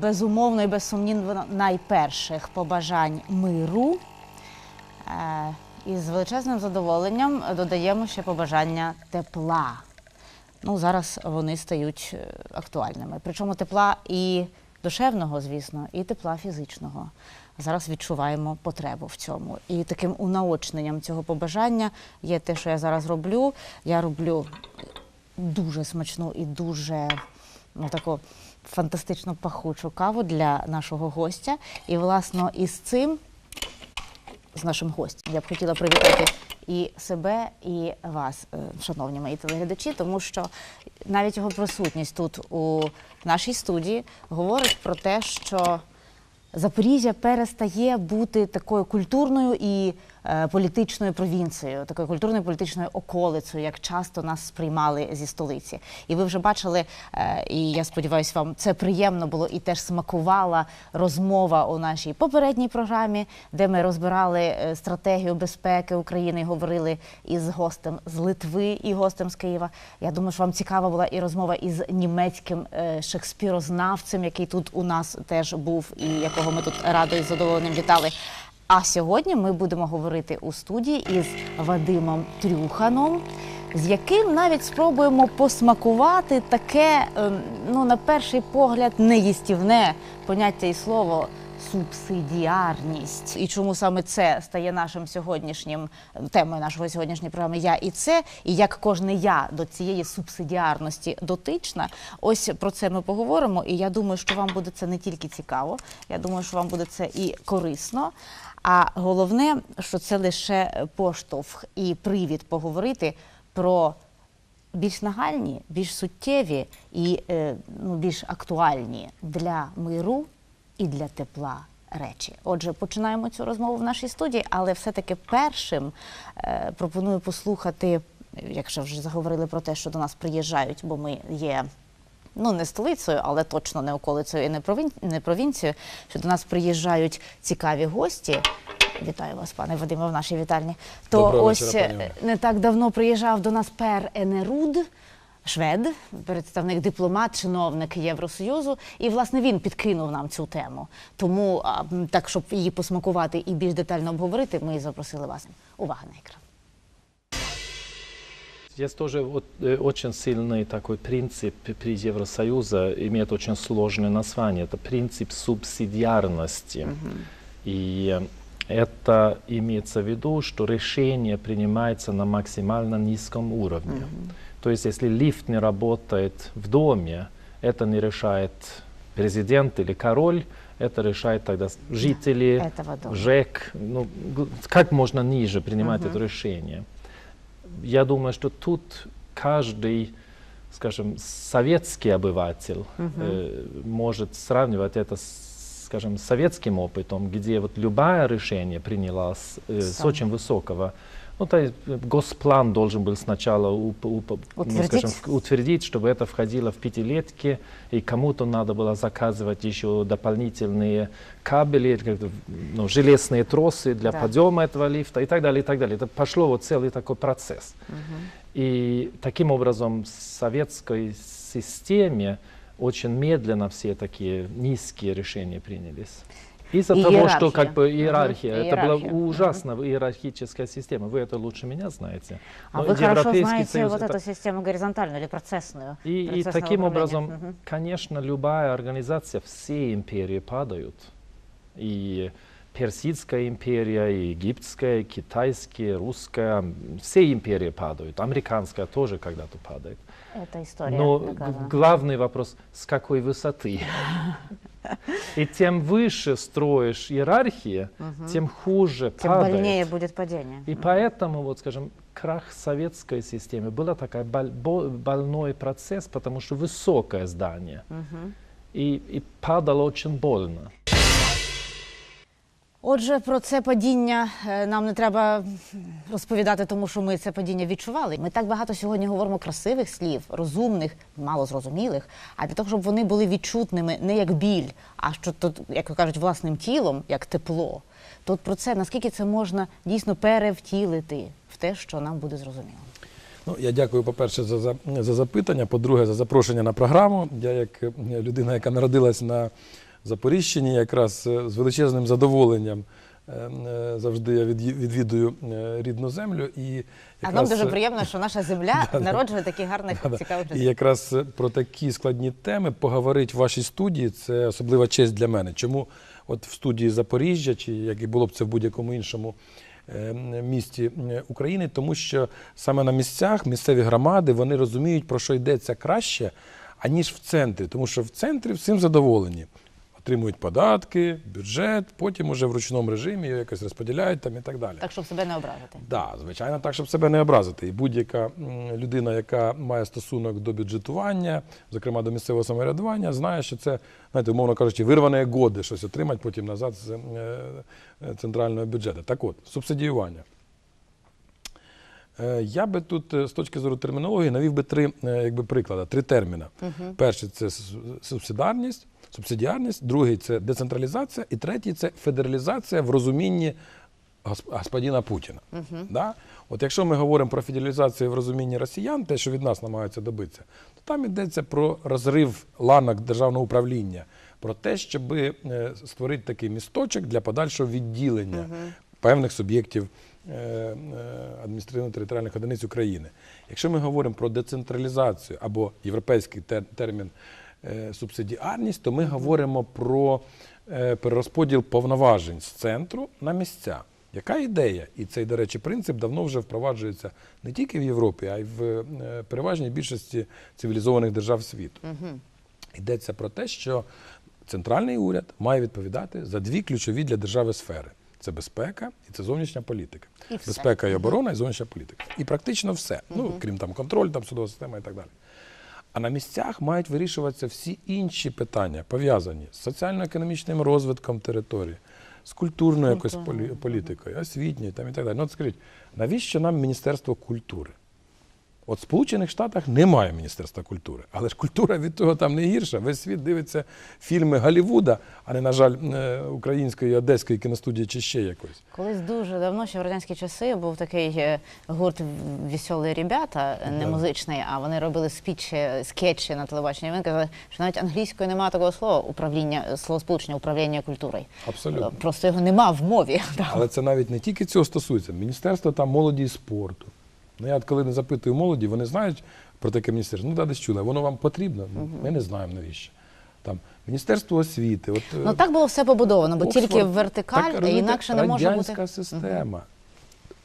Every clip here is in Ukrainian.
безумовно і безсумнівно найперших побажань миру. Е, і з величезним задоволенням додаємо ще побажання тепла. Ну, зараз вони стають е, актуальними. Причому тепла і душевного, звісно, і тепла фізичного. Зараз відчуваємо потребу в цьому. І таким унаочненням цього побажання є те, що я зараз роблю. Я роблю дуже смачну і дуже ну, таку фантастично пахучу каву для нашого гостя. І, власно, із цим з нашим гостем. Я б хотіла привітати і себе, і вас, е, шановні мої телеглядачі, тому що навіть його присутність тут у нашій студії говорить про те, що Запоріжжя перестає бути такою культурною і політичною провінцією, такою культурною політичною околицею, як часто нас сприймали зі столиці. І ви вже бачили, е, і я сподіваюся, вам це приємно було і теж смакувала розмова у нашій попередній програмі, де ми розбирали е, стратегію безпеки України, і говорили із гостем з Литви і гостем з Києва. Я думаю, що вам цікава була і розмова із німецьким е, шекспірознавцем, який тут у нас теж був, і якого ми тут радо і з задоволенням вітали. А сьогодні ми будемо говорити у студії із Вадимом Трюханом, з яким навіть спробуємо посмакувати таке, ем, ну на перший погляд, неїстівне поняття і слово. Субсидіарність і чому саме це стає нашим сьогоднішнім темою нашої сьогоднішньої програми Я і це, і як кожне я до цієї субсидіарності дотична. Ось про це ми поговоримо. І я думаю, що вам буде це не тільки цікаво, я думаю, що вам буде це і корисно. А головне, що це лише поштовх і привід поговорити про більш нагальні, більш суттєві і е, ну, більш актуальні для миру і для тепла речі. Отже, починаємо цю розмову в нашій студії, але все-таки першим е, пропоную послухати, якщо вже заговорили про те, що до нас приїжджають, бо ми є. Ну, не столицею, але точно не околицею і не, провін... не провінцією, що до нас приїжджають цікаві гості. Вітаю вас, пане Вадиме, в нашій вітальні. То Доброго ось вечора, пані е, не так давно приїжджав до нас пер Енеруд, швед, представник дипломат, чиновник Євросоюзу, і власне він підкинув нам цю тему. Тому так, щоб її посмакувати і більш детально обговорити, ми запросили вас. Увага на екран. Есть тоже вот, э, очень сильный такой принцип при Евросоюзе, имеет очень сложное название. Это принцип субсидиарности. И э, это имеется в виду, что решение принимается на максимально низком уровне. То есть если лифт не работает в доме, это не решает президент или король, это решает тогда жители. ЖЭК. Ну, как можно ниже принимать это решение? Я думаю, что тут каждый, скажем, советский обыватель э, может сравнивать это с, скажем, с советским опытом, где вот любое решение принялось э, с Сам. очень высокого. Ну, то есть э, госплан должен был сначала уп- уп- ну, Утвердить? скажем, утвердить, чтобы это входило в пятилетки, и кому-то надо было заказывать еще дополнительные кабели, ну, железные тросы для Да. подъема этого лифта и так далее, и так далее. Это пошло вот целый такой процесс. И таким образом в советской системе очень медленно все такие низкие решения принялись. Из-за того, что как бы иерархия, это была ужасно иерархическая система. Вы это лучше меня знаете. А Но вы хорошо знаете Союз вот это- эту систему горизонтальную или процессную? и, и таким образом, Мгм. конечно, любая организация, все империи падают. И Персидская империя, и египетская, и китайская, русская, все империи падают. Американская тоже когда-то падает. Это история Но доказана. главный вопрос, с какой высоты? И тем выше строишь иерархии, тем хуже Тем падает. больнее будет падение. И поэтому, вот, скажем, крах советской системы был такой боль- бо- больной процесс, потому что высокое здание. И, и падало очень больно. Отже, про це падіння е, нам не треба розповідати, тому що ми це падіння відчували. Ми так багато сьогодні говоримо красивих слів, розумних, мало зрозумілих, а для того, щоб вони були відчутними не як біль, а що тут, як то кажуть, власним тілом, як тепло. Тут про це наскільки це можна дійсно перевтілити в те, що нам буде зрозуміло. Ну, я дякую, по-перше, за, за запитання. По-друге, за запрошення на програму. Я, як е, людина, яка народилась на Запоріжчині, якраз е, з величезним задоволенням е, е, завжди я відвідую рідну землю. І А нам дуже приємно, що наша земля народжує таких гарних Да-да. цікавих І якраз про такі складні теми поговорити в вашій студії це особлива честь для мене. Чому от в студії Запоріжжя, чи як і було б це в будь-якому іншому місті України, тому що саме на місцях місцеві громади вони розуміють, про що йдеться краще, аніж в центрі. Тому що в центрі всім задоволені. Отримують податки, бюджет, потім уже в ручному режимі його якось розподіляють там і так далі. Так, щоб себе не образити. Да, звичайно, так, щоб себе не образити. І будь-яка людина, яка має стосунок до бюджетування, зокрема до місцевого самоврядування, знає, що це, знаєте, умовно кажучи, вирвані годи щось отримати потім назад з е, центрального бюджету. Так от, субсидіювання. Е, Я би тут е, з точки зору термінології навів би три якби, приклади, три терміни. Перший це субсидарність, субсидіарність, другий це децентралізація, і третій це федералізація в розумінні гос- господина Путіна. Да? От якщо ми говоримо про федералізацію в розумінні росіян, те, що від нас намагаються добитися, то там йдеться про розрив ланок державного управління, про те, щоб створити такий місточок для подальшого відділення певних суб'єктів е, е, адміністративно-територіальних одиниць України. Якщо ми говоримо про децентралізацію або європейський термін е, субсидіарність, то ми говоримо про е, перерозподіл повноважень з центру на місця. Яка ідея? І цей, до речі, принцип давно вже впроваджується не тільки в Європі, а й в е, переважній більшості цивілізованих держав світу. Йдеться про те, що центральний уряд має відповідати за дві ключові для держави сфери: це безпека і це зовнішня політика. І. Безпека і оборона, і зовнішня політика. І практично все. Ну, крім там контроль, там судова система і так далі. А на місцях мають вирішуватися всі інші питання, пов'язані з соціально-економічним розвитком території, з культурною якось полі- політикою, освітньою там і так далі. Ну, от скажіть, навіщо нам Міністерство культури? От в Сполучених Штатах немає Міністерства культури, але ж культура від того там не гірша. Весь світ дивиться фільми Голлівуда, а не, на жаль, е, української, одеської кіностудії чи ще якоїсь. Колись дуже давно, ще в радянські часи, був такий е, гурт «Веселі ребята, е, не музичний, а вони робили спічі, скетчі на телебаченні. Вони казали, що навіть англійською немає такого слова управління, словосполучення управління культурою. Абсолютно. Просто його нема в мові. Але це навіть не тільки цього стосується. Міністерство там молоді і спорту. Ну я от коли не запитую молоді, вони знають про таке міністерство. Ну, да, десь чули, воно вам потрібно. Ну, Ми не знаємо навіщо. Там Міністерство освіти. От, Ну так було все побудовано, бо Оксфорд. тільки вертикаль, Так, інакше не може радянська бути. система,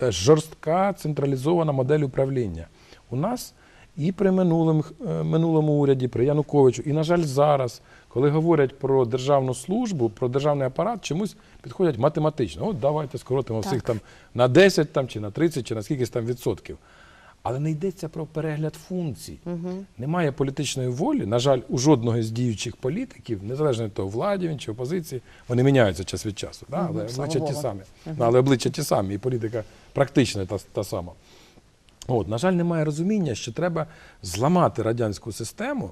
Е, жорстка централізована модель управління. У нас і при минулому, е, минулому уряді, при Януковичу, і, на жаль, зараз, коли говорять про державну службу, про державний апарат, чомусь підходять математично. От давайте скоротимо Так. всіх там на 10 там, чи на 30, чи на скількись там відсотків. Але не йдеться про перегляд функцій. Немає політичної волі, на жаль, у жодного з діючих політиків, незалежно від того, владі він чи опозиції, вони міняються час від часу. Да? Але Мгм, обличчя ті самі. Ну, але обличчя ті самі, і політика практично та, та сама. От, на жаль, немає розуміння, що треба зламати радянську систему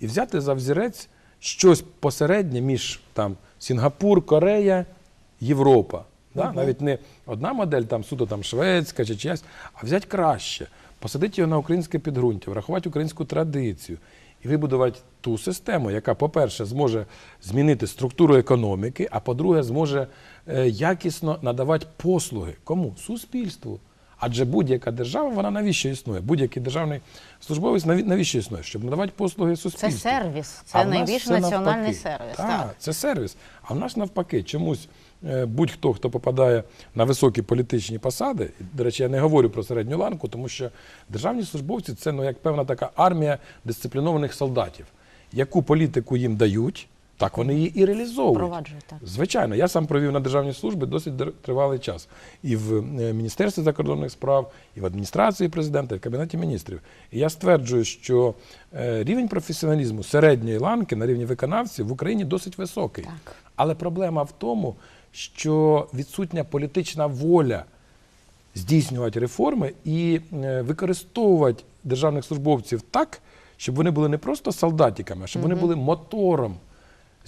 і взяти за взірець щось посереднє між там, Сінгапур, Корея, Європа. Да? Навіть не одна модель, там суто там шведська чи чиясь, а взяти краще, посадити його на українське підґрунтя, врахувати українську традицію і вибудувати ту систему, яка, по-перше, зможе змінити структуру економіки, а по-друге, зможе е, якісно надавати послуги. Кому? Суспільству. Адже будь-яка держава, вона навіщо існує? Будь-який державний службовець навіщо існує? Щоб надавати послуги Це сервіс, це найбільш національний сервіс. Так, Так. це сервіс. А в нас навпаки, чомусь е, будь-хто, хто попадає на високі політичні посади, до речі, я не говорю про середню ланку, тому що державні службовці це ну, як певна така армія дисциплінованих солдатів. Яку політику їм дають, так вони її і реалізовують. Так. Звичайно, я сам провів на державній службі досить тривалий час. І в е, Міністерстві закордонних справ, і в адміністрації президента, і в Кабінеті міністрів. І я стверджую, що е, рівень професіоналізму середньої ланки на рівні виконавців в Україні досить високий. Так. Але проблема в тому, що відсутня політична воля здійснювати реформи і е, використовувати державних службовців так, щоб вони були не просто солдатиками, а щоб вони були мотором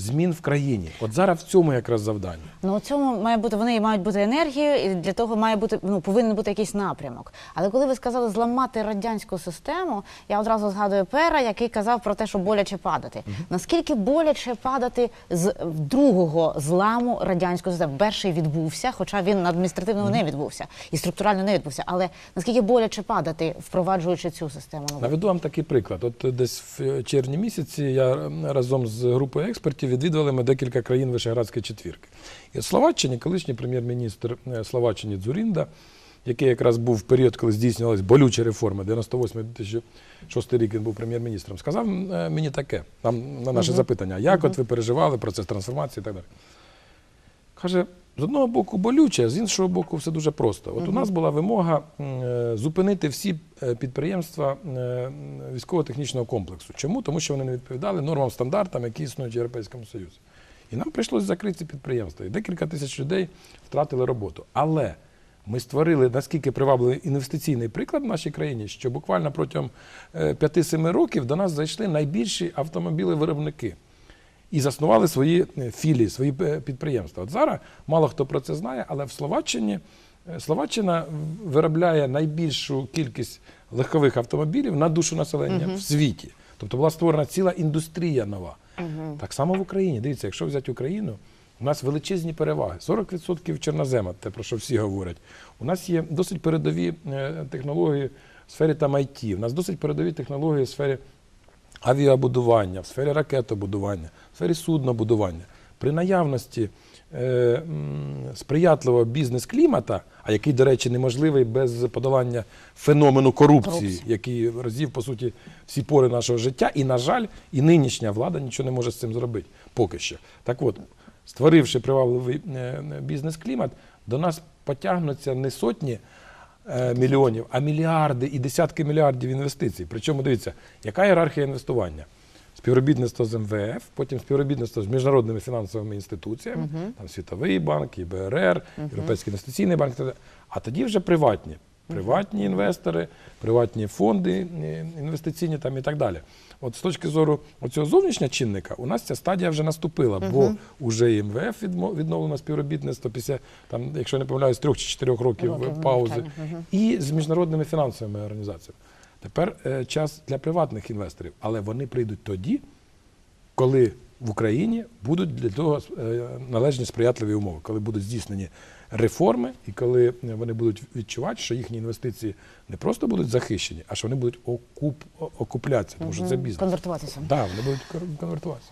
змін в країні. От зараз в цьому якраз завдання. Ну, у цьому має бути, вони мають бути енергією, і для того має бути, ну, повинен бути якийсь напрямок. Але коли ви сказали зламати радянську систему, я одразу згадую пера, який казав про те, що боляче падати. Наскільки боляче падати з другого зламу радянської системи? Перший відбувся, хоча він адміністративно не відбувся і структурально не відбувся. Але наскільки боляче падати, впроваджуючи цю систему? Наведу вам такий приклад. От е, десь в червні місяці я е, разом з групою експертів відвідували ми декілька країн Вишеградської четвірки. І от Словаччині колишній прем'єр-міністр Словаччині Словаччини Дзурінда, який якраз був в період, коли здійснювалися болючі реформи, 98-2006 рік він був прем'єр-міністром, сказав е, мені таке, нам на наше запитання, як от ви переживали процес трансформації і так далі. Каже, з одного боку болюче, з іншого боку, все дуже просто. От у нас була вимога е, зупинити всі е, підприємства е, військово-технічного комплексу. Чому? Тому що вони не відповідали нормам, стандартам, які існують в Європейському Союзі. І нам прийшлося закрити ці підприємства. І декілька тисяч людей втратили роботу. Але ми створили наскільки привабливий інвестиційний приклад в нашій країні, що буквально протягом е, 5-7 років до нас зайшли найбільші автомобілевиробники і заснували свої е, філії, свої е, підприємства. От зараз мало хто про це знає, але в Словаччині е, Словаччина виробляє найбільшу кількість легкових автомобілів на душу населення в світі. Тобто була створена ціла індустрія нова. Так само в Україні. Дивіться, якщо взяти Україну, у нас величезні переваги. 40% чорнозема, те, про що всі говорять. У нас є досить передові технології в сфері там IT, у нас досить передові технології в сфері авіабудування, в сфері ракетобудування, в сфері суднобудування. При наявності е, сприятливого бізнес-клімата, а який, до речі, неможливий без подолання феномену корупції, який розів, по суті, всі пори нашого життя. І, на жаль, і нинішня влада нічого не може з цим зробити поки що. Так от, створивши привабливий е, бізнес-клімат, до нас потягнуться не сотні мільйонів, а мільярди і десятки мільярдів інвестицій. Причому дивіться, яка ієрархія інвестування? Співробітництво з МВФ, потім співробітництво з міжнародними фінансовими інституціями, там Світовий банк, ІБРР, Європейський інвестиційний банк, а тоді вже приватні. Приватні інвестори, приватні фонди е, інвестиційні там і так далі. От з точки зору цього зовнішнього чинника, у нас ця стадія вже наступила, бо вже і МВФ відновлено співробітництво після, там, якщо я не помиляюсь, трьох чи чотирьох років Років паузи, і з міжнародними фінансовими організаціями. Тепер е, час для приватних інвесторів, але вони прийдуть тоді, коли в Україні будуть для того е, належні сприятливі умови, коли будуть здійснені реформи, і коли вони будуть відчувати, що їхні інвестиції не просто будуть захищені, а що вони будуть окуп, окуплятися, тому що це бізнес. Конвертуватися. Так, вони будуть кон- конвертуватися.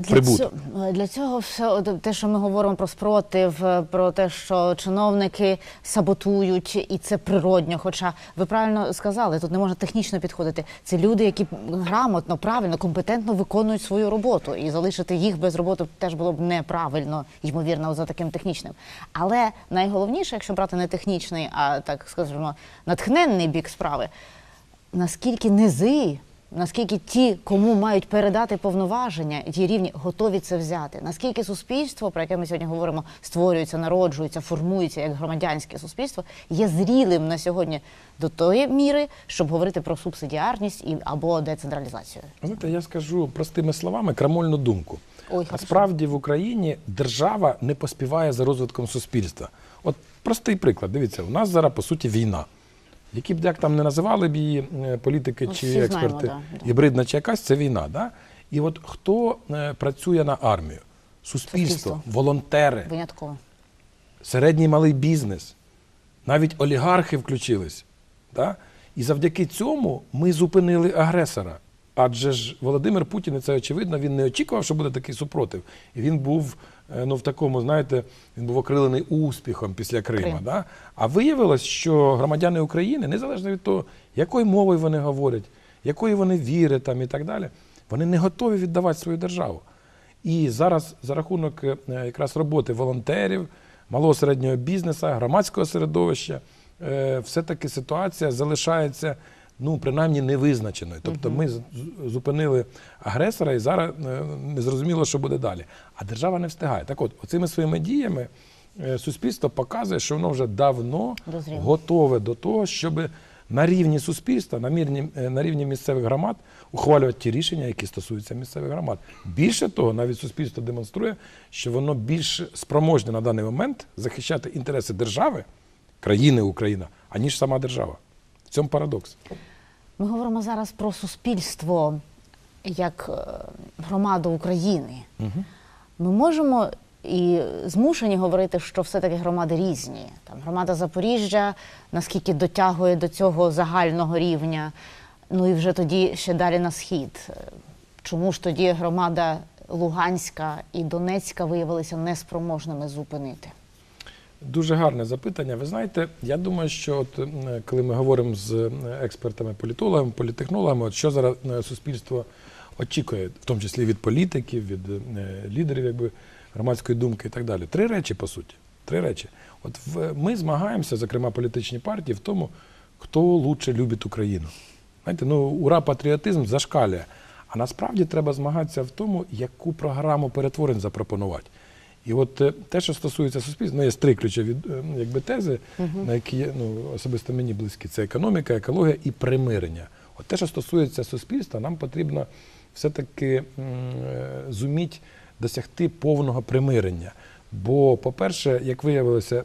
Для цього, для цього все те, що ми говоримо про спротив, е, про те, що чиновники саботують, і це природньо. Хоча ви правильно сказали, тут не можна технічно підходити. Це люди, які грамотно, правильно, компетентно виконують свою роботу, і залишити їх без роботи теж було б неправильно, ймовірно, за таким технічним. Але найголовніше, якщо брати не технічний, а так скажімо, натхненний бік справи, наскільки низи, наскільки ті, кому мають передати повноваження, ті рівні готові це взяти, наскільки суспільство, про яке ми сьогодні говоримо, створюється, народжується, формується як громадянське суспільство, є зрілим на сьогодні до тої міри, щоб говорити про субсидіарність і або децентралізацію. Знаєте, я скажу простими словами крамольну думку. Ой. Насправді в Україні держава не поспіває за розвитком суспільства. От простий приклад. Дивіться, у нас зараз по суті війна. Які б як там не називали б її е, політики Ну, чи всі знаємо, експерти, да, да. гібридна чи якась це війна. Да? І от хто е, працює на армію? Суспільство, Суспільство. волонтери, Винятково. середній малий бізнес, навіть олігархи включились. Да? І завдяки цьому ми зупинили агресора. Адже ж Володимир Путін, і це очевидно, він не очікував, що буде такий супротив. І він був ну, в такому, знаєте, він був окрилений успіхом після Крима. Крим. Да? А виявилось, що громадяни України, незалежно від того, якою мовою вони говорять, якої вони віри там і так далі, вони не готові віддавати свою державу. І зараз за рахунок е, якраз роботи волонтерів, малого середнього бізнесу, громадського середовища, е, все-таки ситуація залишається ну, принаймні невизначеною. Тобто ми зупинили агресора і зараз е, не зрозуміло, що буде далі. А держава не встигає. Так от, оцими своїми діями е, суспільство показує, що воно вже давно Дозріло. готове до того, щоб на рівні суспільства, на рівні, е, на рівні місцевих громад ухвалювати ті рішення, які стосуються місцевих громад. Більше того, навіть суспільство демонструє, що воно більш спроможне на даний момент захищати інтереси держави, країни Україна, аніж сама держава. В цьому парадокс. Ми говоримо зараз про суспільство як е, громаду України. Ми можемо і змушені говорити, що все-таки громади різні. Там громада Запоріжжя наскільки дотягує до цього загального рівня. Ну і вже тоді ще далі на схід. Е, Чому ж тоді громада Луганська і Донецька виявилися неспроможними зупинити? Дуже гарне запитання. Ви знаєте, я думаю, що от коли ми говоримо з експертами, політологами, політехнологами, от що зараз суспільство очікує, в тому числі від політиків, від е, лідерів якби, громадської думки і так далі. Три речі, по суті. Три речі. От ми змагаємося, зокрема політичні партії, в тому, хто лучше любить Україну. Знаєте, ну ура, патріотизм зашкалює. А насправді треба змагатися в тому, яку програму перетворень запропонувати. І от е, те, що стосується суспільства, ну, є три ключові е, якби, тези, на які ну, особисто мені близькі. Це економіка, екологія і примирення. От те, що стосується суспільства, нам потрібно все-таки е, зуміть досягти повного примирення. Бо, по-перше, як виявилося,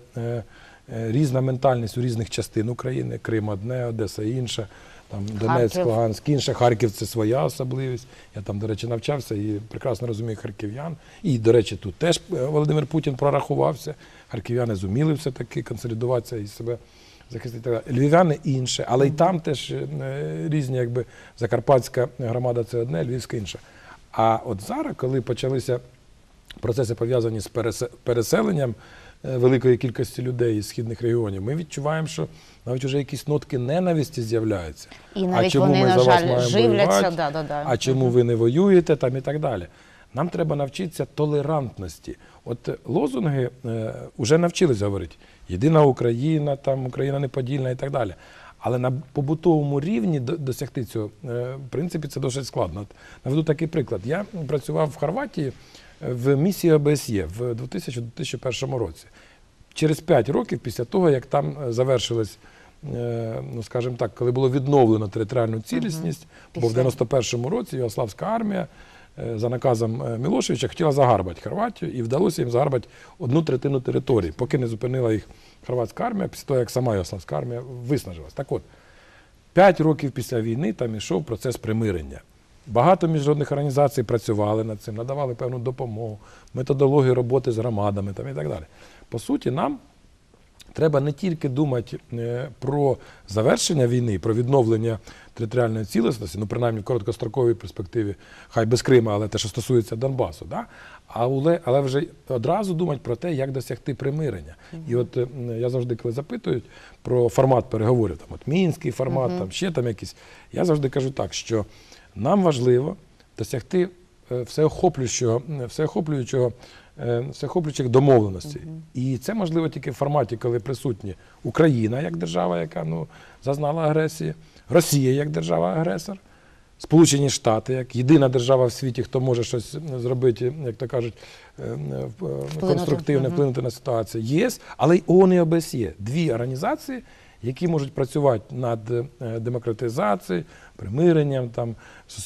різна ментальність у різних частин України, Крим одне, Одеса інша, там Донецьк, Харків. Луганськ, інша, Харків це своя особливість. Я там, до речі, навчався і прекрасно розумію харків'ян. І, до речі, тут теж е, Володимир Путін прорахувався. Харків'яни зуміли все-таки консолідуватися і себе захистити. Львів'яни інше, але й там теж е, різні, якби Закарпатська громада це одне, Львівська інша. А от зараз, коли почалися процеси пов'язані з переселенням великої кількості людей із східних регіонів, ми відчуваємо, що навіть вже якісь нотки ненависті з'являються. І а чому вони, ми на за вас жаль, живляться, да, да, да. а чому ви не воюєте там і так далі. Нам треба навчитися толерантності. От е, лозунги е, вже навчились говорити. Єдина Україна, там Україна неподільна і так далі. Але на побутовому рівні досягти цього, е, в принципі, це досить складно. Наведу такий приклад. Я працював в Хорватії е, в місії ОБСЄ в 2000-2001 році. Через 5 років після того, як там е, завершилось, е, ну скажімо так, коли було відновлено територіальну цілісність, бо в 91-му році Югославська армія е, за наказом Мілошевича хотіла загарбати Хорватію, і вдалося їм загарбати одну третину території, поки не зупинила їх хорватська армія, після того, як сама Югославська армія виснажилась. Так от, П'ять років після війни там ішов процес примирення. Багато міжнародних організацій працювали над цим, надавали певну допомогу, методологію роботи з громадами там, і так далі. По суті, нам треба не тільки думати е, про завершення війни, про відновлення територіальної цілісності, ну принаймні в короткостроковій перспективі, хай без Крима, але те, що стосується Донбасу, да? але, але вже одразу думати про те, як досягти примирення. І от е, я завжди, коли запитують про формат переговорів, там от мінський формат, там ще там якісь, я завжди кажу так, що нам важливо досягти е, всеохоплюючого, всеохоплюючого, е, всеохоплюючих домовленостей. І це можливо тільки в форматі, коли присутні Україна як держава, яка ну, зазнала агресії, Росія як держава-агресор, Сполучені Штати як єдина держава в світі, хто може щось зробити, як то кажуть, е, е, в- конструктивне, вплинути на ситуацію. ЄС, але й ООН і ОБСЄ. Дві організації, які можуть працювати над е, демократизацією, примиренням, там,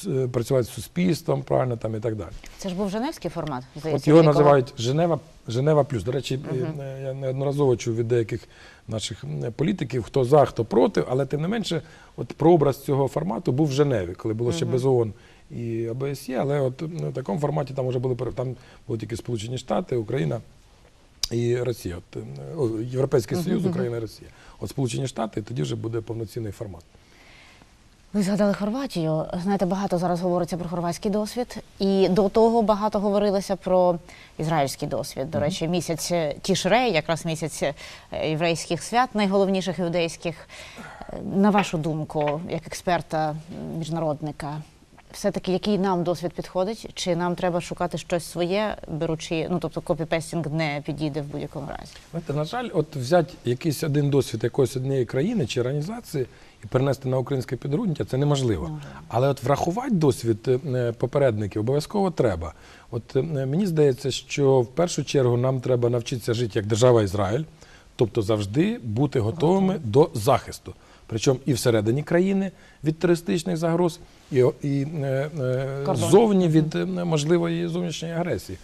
е, працювати з суспільством, правильно там і так далі. Це ж був Женевський формат, здається. От його називають Женева, Женева Плюс. До речі, е, я неодноразово чув від деяких наших політиків, хто за, хто проти, але тим не менше, от прообраз цього формату був в Женеві, коли було ще без ООН і ОБСЄ, але от ну, в такому форматі там вже були там були тільки Сполучені Штати, Україна. І Росія, от, е, Європейський Союз, Україна і Росія. От Сполучені Штати, тоді вже буде повноцінний формат. Ви згадали Хорватію. Знаєте, багато зараз говориться про хорватський досвід, і до того багато говорилося про ізраїльський досвід. До речі, місяць Тішрей, якраз місяць е, єврейських свят, найголовніших іудейських. Е, На вашу думку, як експерта, міжнародника, все-таки який нам досвід підходить? Чи нам треба шукати щось своє, беручи, ну тобто копіпестінг не підійде в будь-якому разі? Знаєте, на жаль, от взяти якийсь один досвід якоїсь однієї країни чи організації і перенести на українське підґрунтя це неможливо. Неможливо. Але от врахувати досвід е, попередників обов'язково треба. От е, мені здається, що в першу чергу нам треба навчитися жити як держава Ізраїль, тобто завжди бути готовими до захисту. Причому і всередині країни від терористичних загроз, і, і е, е, зовні від е, можливої зовнішньої агресії.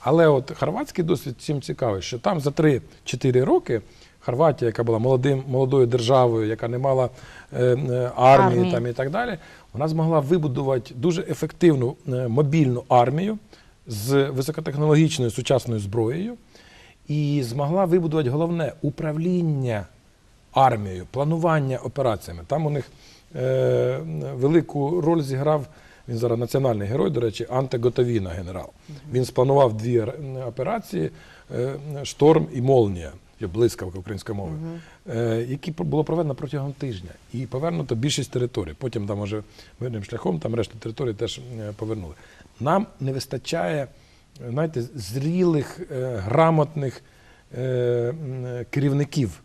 Але от хорватський досвід чим цікавий, що там за 3-4 роки Хорватія, яка була молодим, молодою державою, яка не мала е, е, армії Армії. там, і так далі, вона змогла вибудувати дуже ефективну е, мобільну армію з високотехнологічною сучасною зброєю і змогла вибудувати головне управління армією, планування операціями. Там у них е, велику роль зіграв. Він зараз національний герой, до речі, Анте Готовіна, генерал. Він спланував дві операції е, Шторм і Молнія, блискавка української мови, е, які було проведено протягом тижня. І повернуто більшість територій. Потім там, може, мирним шляхом там решту територій теж е, повернули. Нам не вистачає, е, знаєте, зрілих, е, грамотних е, е, керівників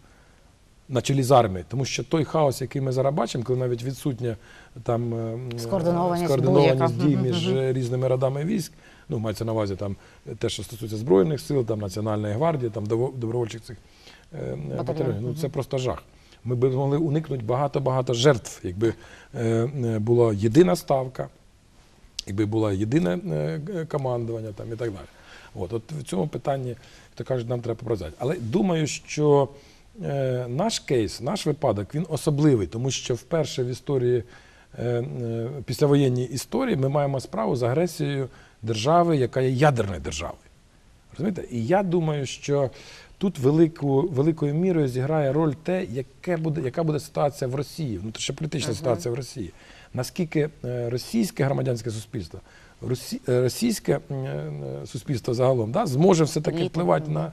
на чолі з армією. Тому що той хаос, який ми зараз бачимо, коли навіть відсутня там е, м, Скоординованість скоординованість дій між е, різними родами військ, ну мається на увазі там е, те, що стосується збройних сил, там Національної гвардії, там добровольчих цих е, е, батальйонів. Ну це просто жах. Ми б могли уникнути багато-багато жертв, якби е, е, була єдина ставка, якби було єдине е, командування там, і так далі. От, от в цьому питанні, як то кажуть, нам треба попрацювати. Але думаю, що е, наш кейс, наш випадок, він особливий, тому що вперше в історії, е, е, післявоєнній історії, ми маємо справу з агресією держави, яка є ядерною державою. Розумієте? І я думаю, що тут велику, великою мірою зіграє роль те, яке буде, яка буде ситуація в Росії, внутрішньополітична ситуація в Росії. Наскільки е, російське громадянське суспільство, е, російське е, суспільство загалом да, зможе все-таки впливати на, е, е,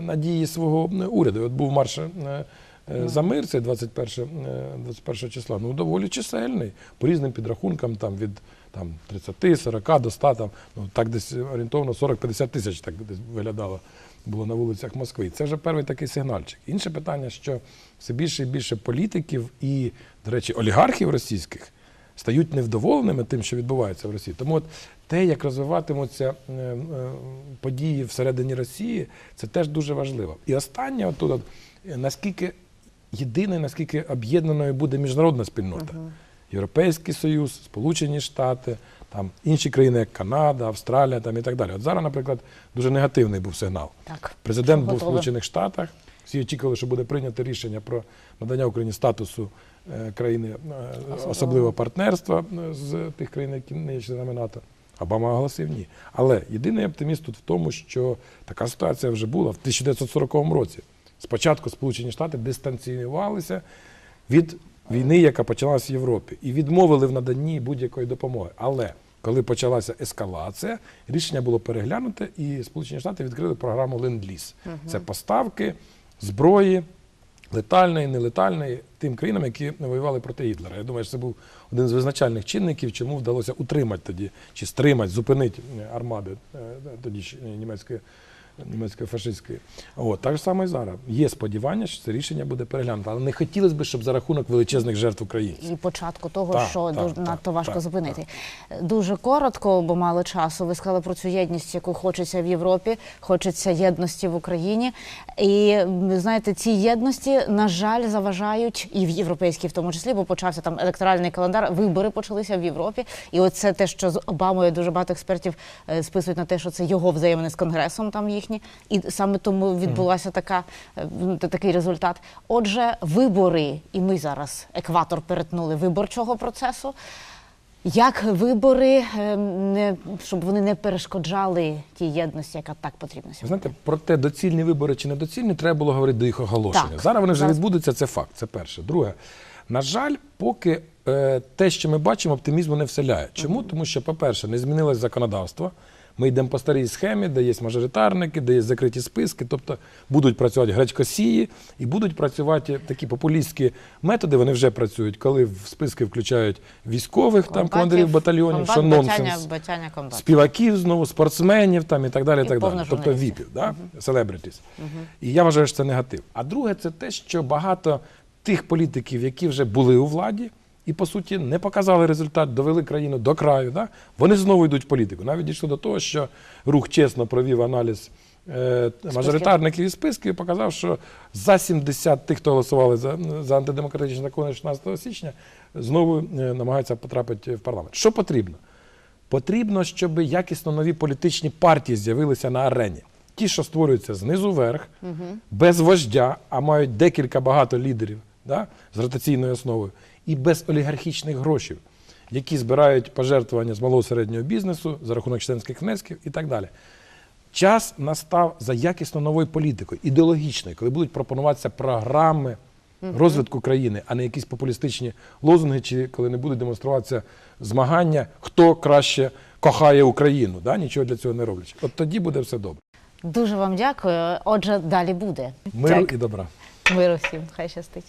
на дії свого уряду. От був марш е, е, за мир, це 21, е, 21 числа, ну доволі чисельний, по різним підрахункам, там від там, 30, 40 до 100, там, ну, так десь орієнтовно 40-50 тисяч так десь виглядало було на вулицях Москви. Це вже перший такий сигнальчик. Інше питання, що все більше і більше політиків і, до речі, олігархів російських стають невдоволеними тим, що відбувається в Росії. Тому от те, як розвиватимуться е, е, події всередині Росії, це теж дуже важливо. І останнє, отут, от, е, наскільки єдиною, наскільки об'єднаною буде міжнародна спільнота. Європейський Союз, Сполучені Штати, там інші країни, як Канада, Австралія там, і так далі. От зараз, наприклад, дуже негативний був сигнал. Так. Президент був в Сполучених Штатах. Всі очікували, що буде прийнято рішення про надання Україні статусу країни е, особливого партнерства е, з тих країн, які не є членами НАТО. Обама оголосив ні. Але єдиний оптиміст тут в тому, що така ситуація вже була в 1940 році. Спочатку Сполучені Штати дистанціювалися від війни, яка почалася в Європі, і відмовили в наданні будь-якої допомоги. Але коли почалася ескалація, рішення було переглянуте, і Сполучені Штати відкрили програму Ленд-Ліз. Це поставки зброї. Летальної, нелетальної тим країнам, які воювали проти Гітлера. Я думаю, що це був один з визначальних чинників, чому вдалося утримати тоді, чи стримати, зупинити е, армади е, тоді німецької, німецької фашистської. От, так же саме і зараз. Є сподівання, що це рішення буде переглянуто. Але не хотілося б, щоб за рахунок величезних жертв українців. і початку того, Так, що так, дуже так, надто важко так, зупинити. Дуже коротко, бо мало часу. Ви сказали про цю єдність, яку хочеться в Європі, хочеться єдності в Україні. І знаєте, ці єдності, на жаль, заважають і в європейській, в тому числі, бо почався там електоральний календар. Вибори почалися в Європі. І оце те, що з Обамою дуже багато експертів е, списують на те, що це його взаємини з конгресом, там їхні, і саме тому відбулася така е, такий результат. Отже, вибори, і ми зараз екватор перетнули виборчого процесу. Як вибори, е, не, щоб вони не перешкоджали тій єдності, яка так потрібна сьогодні? знаєте, про те, доцільні вибори чи недоцільні, треба було говорити до їх оголошення. Так. Зараз вони вже Зараз. відбудуться, це факт. Це перше. Друге, на жаль, поки е, те, що ми бачимо, оптимізму не вселяє. Чому? Тому що, по-перше, не змінилось законодавство. Ми йдемо по старій схемі, де є мажоритарники, де є закриті списки, тобто будуть працювати гречкосії і будуть працювати такі популістські методи. Вони вже працюють, коли в списки включають військових, там командирів батальйонів, що нонсенс співаків знову, спортсменів там і так далі. І так далі. Тобто віпів, да? celebrities. І я вважаю, що це негатив. А друге, це те, що багато тих політиків, які вже були у владі, і по суті не показали результат, довели країну до краю. Да? Вони знову йдуть в політику. Навіть дійшло до того, що рух чесно провів аналіз е, мажоритарників і списків і показав, що за 70 тих, хто голосували за, за антидемократичні закони 16 січня, знову е, намагаються потрапити в парламент. Що потрібно? Потрібно, щоб якісно нові політичні партії з'явилися на арені. Ті, що створюються знизу вверх, без вождя, а мають декілька багато лідерів да, з ротаційною основою, і без олігархічних грошей, які збирають пожертвування з малого середнього бізнесу за рахунок членських внесків і так далі. Час настав за якісно новою політикою, ідеологічною, коли будуть пропонуватися програми розвитку країни, а не якісь популістичні лозунги, чи коли не будуть демонструватися змагання, хто краще кохає Україну, да? нічого для цього не роблячи. От тоді буде все добре. Дуже вам дякую. Отже, далі буде. Миру Так. і добра. Миру всім, хай щастить.